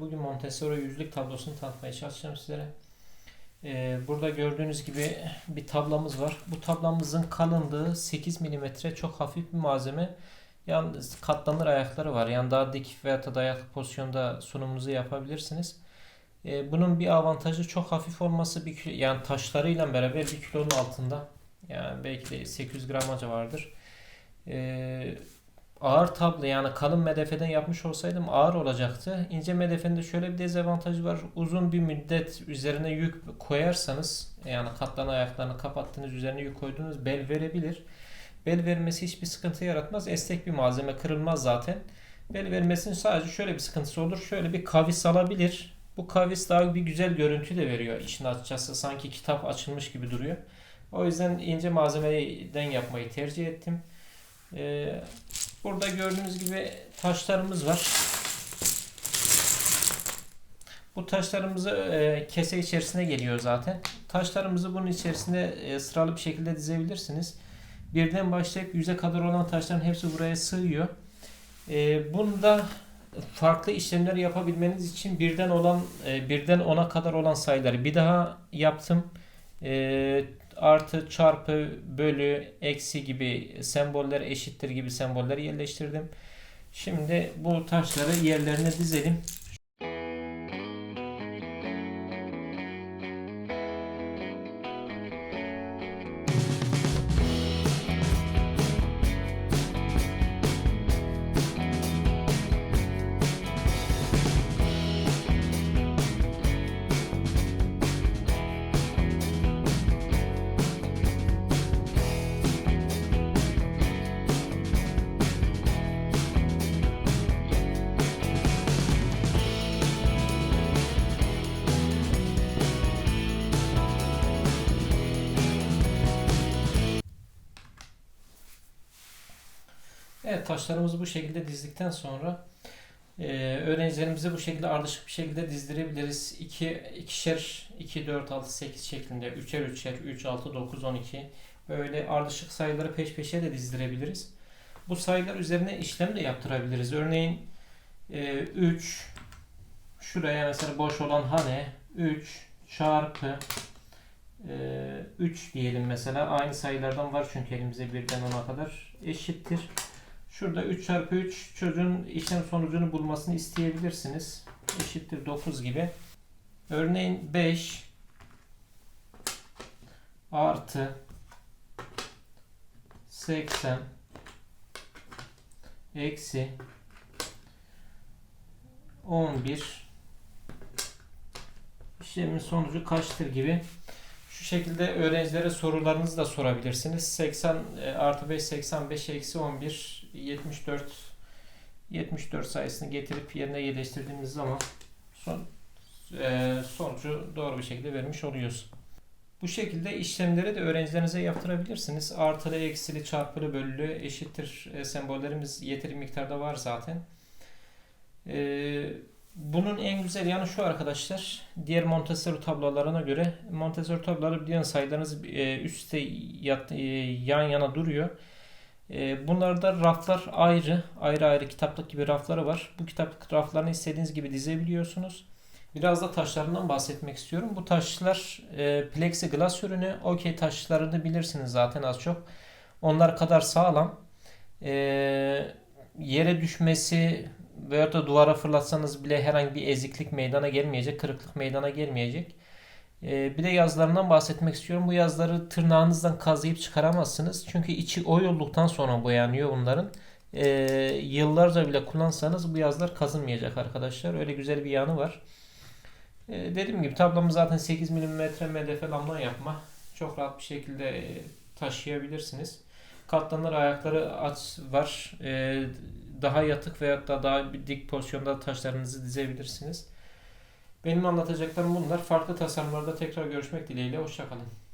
Bugün Montessori yüzlük tablosunu tanıtmaya çalışacağım sizlere. Ee, burada gördüğünüz gibi bir tablamız var. Bu tablamızın kalınlığı 8 mm çok hafif bir malzeme. Yalnız katlanır ayakları var. Yani daha dik veya da dayaklı pozisyonda sunumunuzu yapabilirsiniz. Ee, bunun bir avantajı çok hafif olması. Bir kilo, yani taşlarıyla beraber bir kilonun altında. Yani belki de 800 gramaca vardır. Ee, ağır tablo yani kalın medefeden yapmış olsaydım ağır olacaktı. İnce medefenin de şöyle bir dezavantajı var. Uzun bir müddet üzerine yük koyarsanız yani katlan ayaklarını kapattınız üzerine yük koydunuz bel verebilir. Bel vermesi hiçbir sıkıntı yaratmaz. Esnek bir malzeme kırılmaz zaten. Bel vermesinin sadece şöyle bir sıkıntısı olur. Şöyle bir kavis alabilir. Bu kavis daha bir güzel görüntü de veriyor işin açıkçası. Sanki kitap açılmış gibi duruyor. O yüzden ince malzemeden yapmayı tercih ettim. Ee, Burada gördüğünüz gibi taşlarımız var. Bu taşlarımızı e, kese içerisine geliyor zaten. Taşlarımızı bunun içerisinde e, sıralı bir şekilde dizebilirsiniz. Birden başlayıp yüze kadar olan taşların hepsi buraya sığıyor. E, bunda farklı işlemler yapabilmeniz için birden olan e, birden 10'a kadar olan sayıları bir daha yaptım. E, artı, çarpı, bölü, eksi gibi semboller eşittir gibi sembolleri yerleştirdim. Şimdi bu taşları yerlerine dizelim. Evet taşlarımızı bu şekilde dizdikten sonra e, öğrencilerimizi bu şekilde ardışık bir şekilde dizdirebiliriz. 2 ikişer 2 4 6 8 şeklinde 3'er 3'er 3 6 9 12 böyle ardışık sayıları peş peşe de dizdirebiliriz. Bu sayılar üzerine işlem de yaptırabiliriz. Örneğin e, 3 şuraya mesela boş olan hane 3 çarpı e, 3 diyelim mesela aynı sayılardan var çünkü elimizde birden 10'a kadar eşittir. Şurada 3 çarpı 3 çocuğun işlem sonucunu bulmasını isteyebilirsiniz. Eşittir 9 gibi. Örneğin 5 artı 80 eksi 11 işlemin sonucu kaçtır gibi şu şekilde öğrencilere sorularınızı da sorabilirsiniz. 80 e, artı 5 85 eksi 11 74 74 sayısını getirip yerine yerleştirdiğimiz zaman son e, sonucu doğru bir şekilde vermiş oluyoruz. Bu şekilde işlemleri de öğrencilerinize yaptırabilirsiniz. Artılı, eksili, çarpılı, bölülü, eşittir e, sembollerimiz yeteri miktarda var zaten. Eee bunun en güzel yanı şu arkadaşlar. Diğer Montessori tablolarına göre Montessori tabloları biliyorsunuz sayılarınız e, üstte e, yan yana duruyor. E, bunlarda raflar ayrı, ayrı ayrı kitaplık gibi rafları var. Bu kitaplık raflarını istediğiniz gibi dizebiliyorsunuz. Biraz da taşlarından bahsetmek istiyorum. Bu taşlar e, plexiglas ürünü. Okey taşlarını bilirsiniz zaten az çok. Onlar kadar sağlam. E, yere düşmesi veyahut da duvara fırlatsanız bile herhangi bir eziklik meydana gelmeyecek, kırıklık meydana gelmeyecek. Ee, bir de yazlarından bahsetmek istiyorum. Bu yazları tırnağınızdan kazıyıp çıkaramazsınız. Çünkü içi oy olduktan sonra boyanıyor bunların. Ee, yıllarca bile kullansanız bu yazlar kazınmayacak arkadaşlar. Öyle güzel bir yanı var. Ee, dediğim gibi tablomuz zaten 8 mm MDF lamdan yapma. Çok rahat bir şekilde taşıyabilirsiniz. Katlanır ayakları aç var. Ee, daha yatık veya da daha bir dik pozisyonda taşlarınızı dizebilirsiniz. Benim anlatacaklarım bunlar. Farklı tasarımlarda tekrar görüşmek dileğiyle. Hoşçakalın.